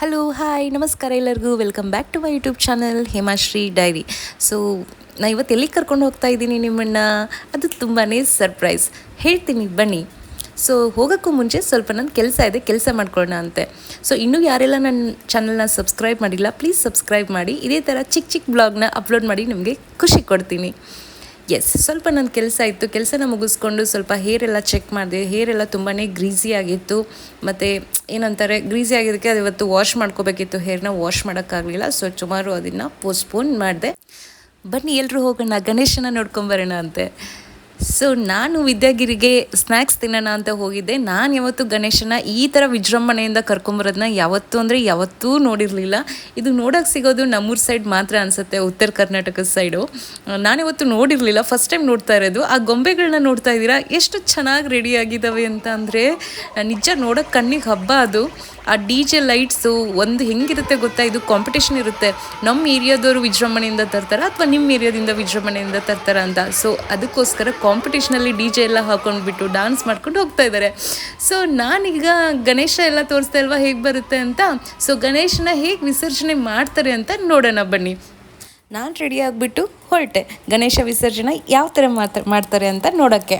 Hello hi ನಮಸ್ಕಾರ ಎಲ್ಲರಿಗೂ. Welcome back to my YouTube channel Hemashree diary so ನಾ ಇವತ್ತು ಎಲ್ಲಿಗೆ ಕರ್ಕೊಂಡು ಹೋಗ್ತಾ ಇದ್ದೀನಿ ನಿಮ್ಮನ್ನು? ಅದು ತುಂಬಾ ಸರ್ಪ್ರೈಸ್ ಹೇಳ್ತೀನಿ, ಬನ್ನಿ. ಸೊ ಹೋಗೋಕ್ಕೂ ಮುಂಚೆ ಸ್ವಲ್ಪ ನನ್ನ ಕೆಲಸ ಇದೆ, ಕೆಲಸ ಮಾಡ್ಕೊಳ್ಳೋಣ ಅಂತೆ. ಸೊ ಇನ್ನೂ ಯಾರೆಲ್ಲ ನನ್ನ ಚಾನಲ್ನ ಸಬ್ಸ್ಕ್ರೈಬ್ ಮಾಡಿಲ್ಲ ಪ್ಲೀಸ್ ಸಬ್ಸ್ಕ್ರೈಬ್ ಮಾಡಿ. ಇದೇ ಥರ ಚಿಕ್ಕ ಚಿಕ್ಕ ಬ್ಲಾಗ್ನ ಅಪ್ಲೋಡ್ ಮಾಡಿ ನಿಮಗೆ ಖುಷಿ ಕೊಡ್ತೀನಿ. ಎಸ್ ಸ್ವಲ್ಪ ನನ್ನ ಕೆಲಸ ಇತ್ತು. ಕೆಲಸನ ಮುಗಿಸ್ಕೊಂಡು ಸ್ವಲ್ಪ ಹೇರ್ ಎಲ್ಲ ಚೆಕ್ ಮಾಡಿದೆ. ಹೇರ್ ಎಲ್ಲ ತುಂಬಾ ಗ್ರೀಸಿ ಆಗಿತ್ತು. ಮತ್ತು ಏನಂತಾರೆ ಗ್ರೀಸಿ ಆಗಿದ್ದಕ್ಕೆ ಅದು ಇವತ್ತು ವಾಶ್ ಮಾಡ್ಕೋಬೇಕಿತ್ತು. ಹೇರ್ನ ವಾಶ್ ಮಾಡೋಕ್ಕಾಗಲಿಲ್ಲ. ಸೊ ಸುಮಾರು ಅದನ್ನು ಪೋಸ್ಟ್ಪೋನ್ ಮಾಡಿದೆ. ಬನ್ನಿ ಎಲ್ಲರೂ ಹೋಗೋಣ. ಗಣೇಶನ ನೋಡ್ಕೊಂಬರೋಣ ಅಂತೆ. ಸೊ ನಾನು ವಿದ್ಯಾಗಿರಿಗೆ ಸ್ನ್ಯಾಕ್ಸ್ ತಿನ್ನೋಣ ಅಂತ ಹೋಗಿದ್ದೆ. ನಾನು ಯಾವತ್ತು ಗಣೇಶನ ಈ ಥರ ವಿಜೃಂಭಣೆಯಿಂದ ಕರ್ಕೊಂಬರೋದನ್ನ ಯಾವತ್ತೂ ಅಂದರೆ ಯಾವತ್ತೂ ನೋಡಿರಲಿಲ್ಲ. ಇದು ನೋಡೋಕ್ಕೆ ಸಿಗೋದು ನಮ್ಮೂರ ಸೈಡ್ ಮಾತ್ರ ಅನಿಸುತ್ತೆ, ಉತ್ತರ ಕರ್ನಾಟಕದ ಸೈಡು ನಾನು ಯಾವತ್ತು ನೋಡಿರಲಿಲ್ಲ. ಫಸ್ಟ್ ಟೈಮ್ ನೋಡ್ತಾ ಇರೋದು. ಆ ಗೊಂಬೆಗಳನ್ನ ನೋಡ್ತಾ ಇದ್ದೀರಾ? ಎಷ್ಟು ಚೆನ್ನಾಗಿ ರೆಡಿ ಆಗಿದ್ದಾವೆ ಅಂತ ಅಂದರೆ ನಿಜ ನೋಡೋಕ್ಕೆ ಕಣ್ಣಿಗೆ ಹಬ್ಬ ಅದು. ಆ ಡಿ ಜೆ ಲೈಟ್ಸು ಒಂದು ಹೆಂಗಿರುತ್ತೆ ಗೊತ್ತಾ? ಇದು ಕಾಂಪಿಟೇಷನ್ ಇರುತ್ತೆ. ನಮ್ಮ ಏರಿಯಾದವರು ವಿಜೃಂಭಣೆಯಿಂದ ತರ್ತಾರ? ಅಥವಾ ನಿಮ್ಮ ಏರಿಯಾದಿಂದ ವಿಜೃಂಭಣೆಯಿಂದ ತರ್ತಾರ ಅಂತ. ಸೊ ಅದಕ್ಕೋಸ್ಕರ ಕಾಂಪಿಟೇಷನಲ್ಲಿ ಡಿ ಜೆ ಎಲ್ಲ ಹಾಕೊಂಡ್ಬಿಟ್ಟು ಡಾನ್ಸ್ ಮಾಡ್ಕೊಂಡು ಹೋಗ್ತಾ ಇದ್ದಾರೆ ಸೊ ನಾನೀಗ ಗಣೇಶ ಎಲ್ಲ ತೋರಿಸ್ತಾ ಇಲ್ವಾ ಹೇಗೆ ಬರುತ್ತೆ ಅಂತ? ಸೊ ಗಣೇಶನ ಹೇಗೆ ವಿಸರ್ಜನೆ ಮಾಡ್ತಾರೆ ಅಂತ ನೋಡೋಣ ಬನ್ನಿ. ನಾನು ರೆಡಿ ಆಗಿಬಿಟ್ಟು ಹೊರಟೆ. ಗಣೇಶ ವಿಸರ್ಜನೆ ಯಾವ ಥರ ಮಾಡ್ತಾರೆ ಅಂತ ನೋಡೋಕ್ಕೆ.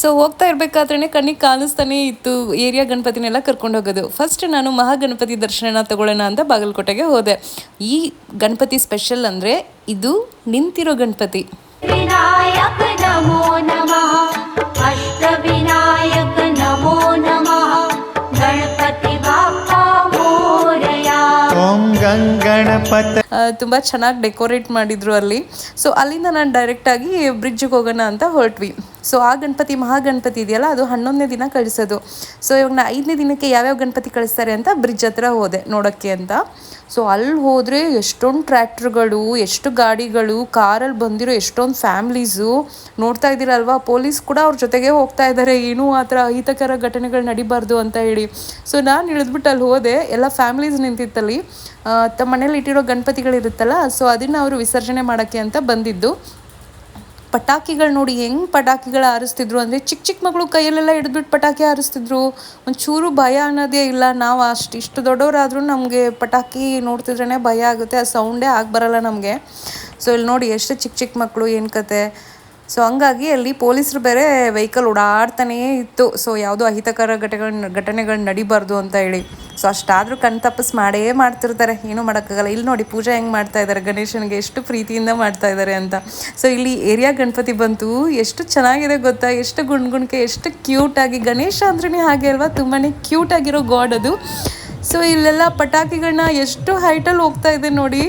ಸೊ ಹೋಗ್ತಾ ಇರಬೇಕಾದ್ರೆ ಕಣ್ಣಿಗೆ ಕಾಣಿಸ್ತಾನೆ ಇತ್ತು. ಏರಿಯಾ ಗಣಪತಿನೆಲ್ಲ ಕರ್ಕೊಂಡು ಹೋಗೋದು. ಫಸ್ಟ್ ನಾನು ಮಹಾಗಣಪತಿ ದರ್ಶನನ ತಗೊಳ್ಳೋಣ ಅಂತ ಬಾಗಲಕೋಟೆಗೆ ಹೋದೆ. ಈ ಗಣಪತಿ ಸ್ಪೆಷಲ್ ಅಂದರೆ ಇದು ನಿಂತಿರೋ ಗಣಪತಿ. ತುಂಬ ಚೆನ್ನಾಗಿ ಡೆಕೋರೇಟ್ ಮಾಡಿದ್ರು ಅಲ್ಲಿ. ಸೊ ಅಲ್ಲಿಂದ ನಾನು ಡೈರೆಕ್ಟಾಗಿ ಬ್ರಿಡ್ಜಿಗೆ ಹೋಗೋಣ ಅಂತ ಹೊರಟ್ವಿ. ಸೊ ಆ ಗಣಪತಿ ಮಹಾಗಣಪತಿ ಇದೆಯಲ್ಲ, ಅದು ಹನ್ನೊಂದನೇ ದಿನ ಕಳಿಸೋದು. ಸೊ ಇವಾಗ ನಾ ಐದನೇ ದಿನಕ್ಕೆ ಯಾವ್ಯಾವ ಗಣಪತಿ ಕಳಿಸ್ತಾರೆ ಅಂತ ಬ್ರಿಡ್ಜ್ ಹತ್ರ ಹೋದೆ ನೋಡೋಕ್ಕೆ ಅಂತ. ಸೊ ಅಲ್ಲಿ ಹೋದರೆ ಎಷ್ಟೊಂದು ಟ್ರ್ಯಾಕ್ಟ್ರ್ಗಳು, ಎಷ್ಟು ಗಾಡಿಗಳು, ಕಾರಲ್ಲಿ ಬಂದಿರೋ ಎಷ್ಟೊಂದು ಫ್ಯಾಮ್ಲೀಸು. ನೋಡ್ತಾ ಇದ್ದೀರಲ್ವಾ, ಪೊಲೀಸ್ ಕೂಡ ಅವ್ರ ಜೊತೆಗೆ ಹೋಗ್ತಾ ಇದ್ದಾರೆ ಏನೂ ಆ ಥರ ಅಹಿತಕರ ಘಟನೆಗಳು ನಡಿಬಾರ್ದು ಅಂತ ಹೇಳಿ. ಸೊ ನಾನು ಇಳಿದ್ಬಿಟ್ಟು ಅಲ್ಲಿ ಹೋದೆ, ಎಲ್ಲ ಫ್ಯಾಮ್ಲೀಸ್ ನಿಂತಿತ್ತಲ್ಲಿ. ತಮ್ಮ ಮನೇಲಿ ಇಟ್ಟಿರೋ ಗಣಪತಿಗಳಿರುತ್ತಲ್ಲ, ಸೊ, ಅದನ್ನು ಅವರು ವಿಸರ್ಜನೆ ಮಾಡೋಕ್ಕೆ ಅಂತ ಬಂದಿದ್ದು. ಪಟಾಕಿಗಳು ನೋಡಿ ಹೆಂಗೆ ಪಟಾಕಿಗಳು ಹಾರಿಸ್ತಿದ್ರು ಅಂದರೆ ಚಿಕ್ಕ ಚಿಕ್ಕ ಮಗಳು ಕೈಯಲ್ಲೆಲ್ಲ ಹಿಡಿದ್ಬಿಟ್ಟು ಪಟಾಕಿ ಹಾರಿಸ್ತಿದ್ರು ಒಂಚೂರು ಭಯ ಅನ್ನೋದೇ ಇಲ್ಲ. ನಾವು ಅಷ್ಟು ಇಷ್ಟು ದೊಡ್ಡವರಾದರೂ ನಮಗೆ ಪಟಾಕಿ ನೋಡ್ತಿದ್ರೇ ಭಯ ಆಗುತ್ತೆ. ಆ ಸೌಂಡೇ ಆಗಿ ಬರಲ್ಲ ನಮಗೆ. ಸೊ ಇಲ್ಲಿ ನೋಡಿ ಎಷ್ಟು ಚಿಕ್ಕ ಚಿಕ್ಕ ಮಕ್ಕಳು ಏನು ಕತೆ. ಸೊ ಹಂಗಾಗಿ ಅಲ್ಲಿ ಪೊಲೀಸರು ಬೇರೆ ವೆಹಿಕಲ್ ಓಡಾಡ್ತಾನೇ ಇತ್ತು. ಸೊ ಯಾವುದೋ ಅಹಿತಕರ ಘಟನೆಗಳು ಘಟನೆಗಳು ನಡಿಬಾರ್ದು ಅಂತ ಹೇಳಿ. ಸೊ ಅಷ್ಟಾದರೂ ಕಣ್ ತಪ್ಪಸ್ ಮಾಡೇ ಮಾಡ್ತಿರ್ತಾರೆ. ಏನೂ ಮಾಡೋಕ್ಕಾಗಲ್ಲ. ಇಲ್ಲಿ ನೋಡಿ ಪೂಜೆ ಹೆಂಗೆ ಮಾಡ್ತಾ ಇದ್ದಾರೆ ಗಣೇಶನಿಗೆ ಎಷ್ಟು ಪ್ರೀತಿಯಿಂದ ಮಾಡ್ತಾ ಇದ್ದಾರೆ ಅಂತ. ಸೊ ಇಲ್ಲಿ ಏರಿಯಾ ಗಣಪತಿ ಬಂತು. ಎಷ್ಟು ಚೆನ್ನಾಗಿದೆ ಗೊತ್ತಾ? ಎಷ್ಟು ಗುಣಗುಣಕ್ಕೆ ಎಷ್ಟು ಕ್ಯೂಟಾಗಿ ಗಣೇಶ ಅಂದ್ರೇ ಹಾಗೆ ಅಲ್ವಾ? ತುಂಬಾ ಕ್ಯೂಟಾಗಿರೋ ಗಾಡ್ ಅದು. ಸೊ ಇಲ್ಲೆಲ್ಲ ಪಟಾಕಿಗಳನ್ನ ಎಷ್ಟು ಹೈಟಲ್ಲಿ ಹೋಗ್ತಾ ಇದೆ ನೋಡಿ.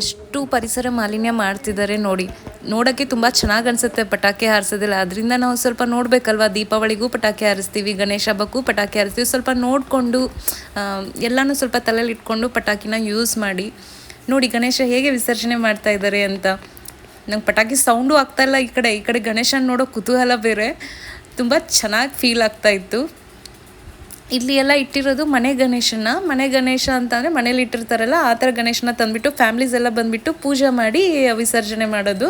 ಎಷ್ಟು ಪರಿಸರ ಮಾಲಿನ್ಯ ಮಾಡ್ತಿದ್ದಾರೆ ನೋಡಿ. ನೋಡೋಕ್ಕೆ ತುಂಬ ಚೆನ್ನಾಗಿ ಅನಿಸುತ್ತೆ ಪಟಾಕಿ ಹಾರಿಸೋದಿಲ್ಲ. ಅದರಿಂದ ನಾವು ಸ್ವಲ್ಪ ನೋಡಬೇಕಲ್ವ? ದೀಪಾವಳಿಗೂ ಪಟಾಕಿ ಹಾರಿಸ್ತೀವಿ, ಗಣೇಶ ಹಬ್ಬಕ್ಕೂ ಪಟಾಕಿ ಹಾರಿಸ್ತೀವಿ. ಸ್ವಲ್ಪ ನೋಡಿಕೊಂಡು ಎಲ್ಲನೂ ಸ್ವಲ್ಪ ತಲೆಯಲ್ಲಿ ಇಟ್ಕೊಂಡು ಪಟಾಕಿನ ಯೂಸ್ ಮಾಡಿ. ನೋಡಿ, ಗಣೇಶ ಹೇಗೆ ವಿಸರ್ಜನೆ ಮಾಡ್ತಾ ಇದ್ದಾರೆ ಅಂತ. ನಂಗೆ ಪಟಾಕಿ ಸೌಂಡು ಆಗ್ತಾಯಿಲ್ಲ ಈ ಕಡೆ. ಈ ಕಡೆ ಗಣೇಶನ ನೋಡೋ ಕುತೂಹಲ ಬೇರೆ. ತುಂಬ ಚೆನ್ನಾಗಿ ಫೀಲ್ ಆಗ್ತಾ ಇತ್ತು. ಇಲ್ಲಿ ಎಲ್ಲ ಇಟ್ಟಿರೋದು ಮನೆ ಗಣೇಶನ ಮನೆ ಗಣೇಶ ಅಂತಂದರೆ ಮನೇಲಿ ಇಟ್ಟಿರ್ತಾರಲ್ಲ, ಆ ಥರ ಗಣೇಶನ ತಂದುಬಿಟ್ಟು ಫ್ಯಾಮ್ಲೀಸ್ ಎಲ್ಲ ಬಂದುಬಿಟ್ಟು ಪೂಜೆ ಮಾಡಿ ವಿಸರ್ಜನೆ ಮಾಡೋದು.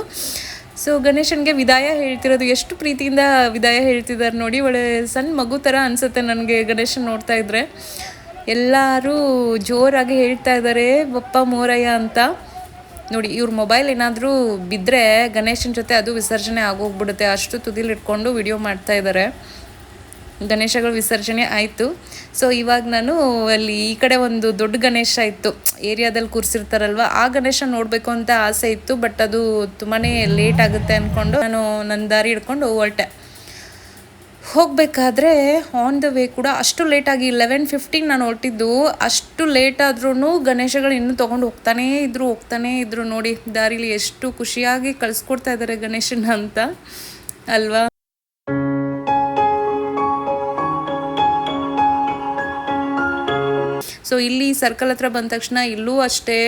ಸೊ ಗಣೇಶನಿಗೆ ವಿದಾಯ ಹೇಳ್ತಿರೋದು, ಎಷ್ಟು ಪ್ರೀತಿಯಿಂದ ವಿದಾಯ ಹೇಳ್ತಿದ್ದಾರೆ ನೋಡಿ, ಒಳ್ಳೆ ಸಣ್ಣ ಮಗು ಥರ ಅನಿಸುತ್ತೆ ನನಗೆ ಗಣೇಶನ ನೋಡ್ತಾ ಇದ್ರೆ. ಎಲ್ಲರೂ ಜೋರಾಗಿ ಹೇಳ್ತಾ ಇದ್ದಾರೆ ಬಪ್ಪ ಮೋರಯ್ಯ ಅಂತ. ನೋಡಿ, ಇವ್ರ ಮೊಬೈಲ್ ಏನಾದರೂ ಬಿದ್ದರೆ ಗಣೇಶನ ಜೊತೆ ಅದು ವಿಸರ್ಜನೆ ಆಗೋಗ್ಬಿಡುತ್ತೆ. ಅಷ್ಟು ತುದಿಲಿಟ್ಕೊಂಡು ವಿಡಿಯೋ ಮಾಡ್ತಾ ಇದ್ದಾರೆ ಗಣೇಶಗಳ ವಿಸರ್ಜನೆ ಆಯಿತು. ಸೊ ಇವಾಗ ನಾನು ಅಲ್ಲಿ ಈ ಕಡೆ ಒಂದು ದೊಡ್ಡ ಗಣೇಶ ಇತ್ತು. ಏರಿಯಾದಲ್ಲಿ ಕೂರಿಸಿರ್ತಾರಲ್ವ, ಆ ಗಣೇಶ ನೋಡಬೇಕು ಅಂತ ಆಸೆ ಇತ್ತು ಬಟ್ ಅದು ತುಂಬಾ ಲೇಟ್ ಆಗುತ್ತೆ ಅಂದ್ಕೊಂಡು ನಾನು ನನ್ನ ದಾರಿ ಹಿಡ್ಕೊಂಡು ಹೊರಟೆ. ಹೋಗಬೇಕಾದ್ರೆ ಆನ್ ದ ವೇ ಕೂಡ ಅಷ್ಟು ಲೇಟಾಗಿ ಲೆವೆನ್ ಫಿಫ್ಟೀನ್ ನಾನು ಹೊರಟಿದ್ದು, ಅಷ್ಟು ಲೇಟ್ ಆದ್ರೂ ಗಣೇಶಗಳು ಇನ್ನೂ ತೊಗೊಂಡು ಹೋಗ್ತಾನೇ ಇದ್ರು ಹೋಗ್ತಾನೇ ಇದ್ರು ನೋಡಿ, ದಾರಿಲಿ ಎಷ್ಟು ಖುಷಿಯಾಗಿ ಕಳಿಸ್ಕೊಡ್ತಾ ಇದ್ದಾರೆ ಗಣೇಶನ ಅಂತ. ಅಲ್ವಾ? ಸೊ ಇಲ್ಲಿ ಸರ್ಕಲ್ ಹತ್ರ ಬಂದ ತಕ್ಷಣ ಇಲ್ಲೂ ಅಷ್ಟೇ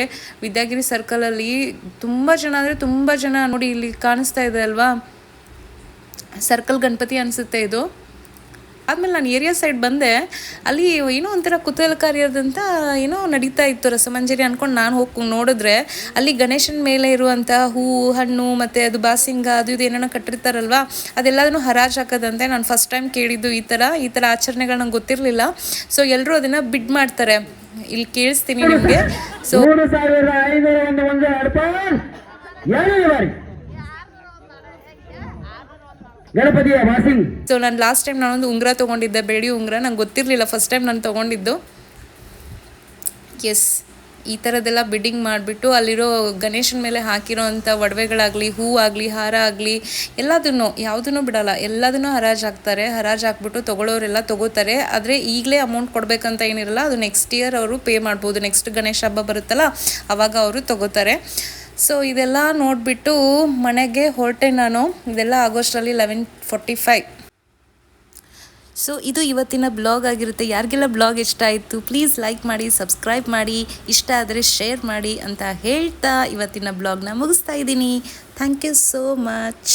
ವಿದ್ಯಾಗಿರಿ ಸರ್ಕಲಲ್ಲಿ ತುಂಬ ಜನ ಅಂದರೆ ತುಂಬ ಜನ ನೋಡಿ ಇಲ್ಲಿ ಕಾಣಿಸ್ತಾ ಇದೆ ಅಲ್ವಾ? ಸರ್ಕಲ್ ಗಣಪತಿ ಅನಿಸುತ್ತೆ ಇದು. ಆದಮೇಲೆ ನಾನು ಏರಿಯಾ ಸೈಡ್ ಬಂದೆ, ಅಲ್ಲಿ ಏನೋ ಒಂಥರ ಕುತೂಹಲಕಾರಿಯಾದಂಥ ಏನೋ ನಡೀತಾ ಇತ್ತು ರಸಮಂಜರಿ ಅಂದ್ಕೊಂಡು ನಾನು ಹೋಗಿ ನೋಡಿದ್ರೆ, ಅಲ್ಲಿ ಗಣೇಶನ ಮೇಲೆ ಇರುವಂಥ ಹೂ ಹಣ್ಣು ಮತ್ತು ಅದು ಬಾಸಿಂಗ, ಅದು ಇದು ಏನೇನೋ ಕಟ್ಟಿರ್ತಾರಲ್ವಾ ಅದೆಲ್ಲದನ್ನು ಹರಾಜು ಹಾಕೋದಂತೆ ನಾನು ಫಸ್ಟ್ ಟೈಮ್ ಕೇಳಿದ್ದು ಈ ಥರ ಈ ಥರ ಆಚರಣೆಗಳು ನಂಗೆ ಗೊತ್ತಿರಲಿಲ್ಲ. ಸೊ ಎಲ್ಲರೂ ಅದನ್ನು ಬಿಡ್ ಮಾಡ್ತಾರೆ. ಇಲ್ಲಿ ಕೇಳಿಸ್ತೀನಿ ನಿಮಗೆ. ಸೊ ಸೊ ನಾನು ಲಾಸ್ಟ್ ಟೈಮ್ ನಾನೊಂದು ಉಂಗುರ ತೊಗೊಂಡಿದ್ದೆ. ಬೇಡಿ ಉಂಗುರ, ನಂಗೆ ಗೊತ್ತಿರಲಿಲ್ಲ. ಫಸ್ಟ್ ಟೈಮ್ ನಾನು ತೊಗೊಂಡಿದ್ದು. ಎಸ್ ಈ ಥರದ್ದೆಲ್ಲ ಬಿಡ್ಡಿಂಗ್ ಮಾಡಿಬಿಟ್ಟು ಅಲ್ಲಿರೋ ಗಣೇಶನ ಮೇಲೆ ಹಾಕಿರೋ ಅಂಥ ಒಡವೆಗಳಾಗಲಿ ಹೂ ಆಗಲಿ ಹಾರ ಆಗಲಿ, ಎಲ್ಲದನ್ನು, ಯಾವುದನ್ನು ಬಿಡಲ್ಲ. ಎಲ್ಲದನ್ನು ಹರಾಜು ಹಾಕ್ತಾರೆ. ಹರಾಜು ಹಾಕ್ಬಿಟ್ಟು ತೊಗೊಳ್ಳೋರೆಲ್ಲ ತೊಗೋತಾರೆ. ಆದರೆ ಈಗಲೇ ಅಮೌಂಟ್ ಕೊಡಬೇಕಂತ ಏನಿರಲ್ಲ, ಅದು ನೆಕ್ಸ್ಟ್ ಇಯರ್ ಅವರು ಪೇ ಮಾಡ್ಬೋದು. ನೆಕ್ಸ್ಟ್ ಗಣೇಶ ಹಬ್ಬ ಬರುತ್ತಲ್ಲ, ಅವಾಗ ಅವರು ತೊಗೋತಾರೆ. ಸೊ ಇದೆಲ್ಲ ನೋಡಿಬಿಟ್ಟು ಮನೆಗೆ ಹೊರಟೆ ನಾನು. ಇದೆಲ್ಲ ಆಗೋಷ್ಟರಲ್ಲಿ ಲೆವೆನ್ ಫೋರ್ಟಿ ಫೈವ್ ಸೊ ಇದು ಇವತ್ತಿನ ಬ್ಲಾಗ್ ಆಗಿರುತ್ತೆ. ಯಾರಿಗೆಲ್ಲ ಬ್ಲಾಗ್ ಇಷ್ಟ ಆಯಿತು ಪ್ಲೀಸ್ ಲೈಕ್ ಮಾಡಿ ಸಬ್ಸ್ಕ್ರೈಬ್ ಮಾಡಿ, ಇಷ್ಟ ಆದರೆ ಶೇರ್ ಮಾಡಿ ಅಂತ ಹೇಳ್ತಾ ಇವತ್ತಿನ ಬ್ಲಾಗ್ನ ಮುಗಿಸ್ತಾ ಇದ್ದೀನಿ. Thank you so much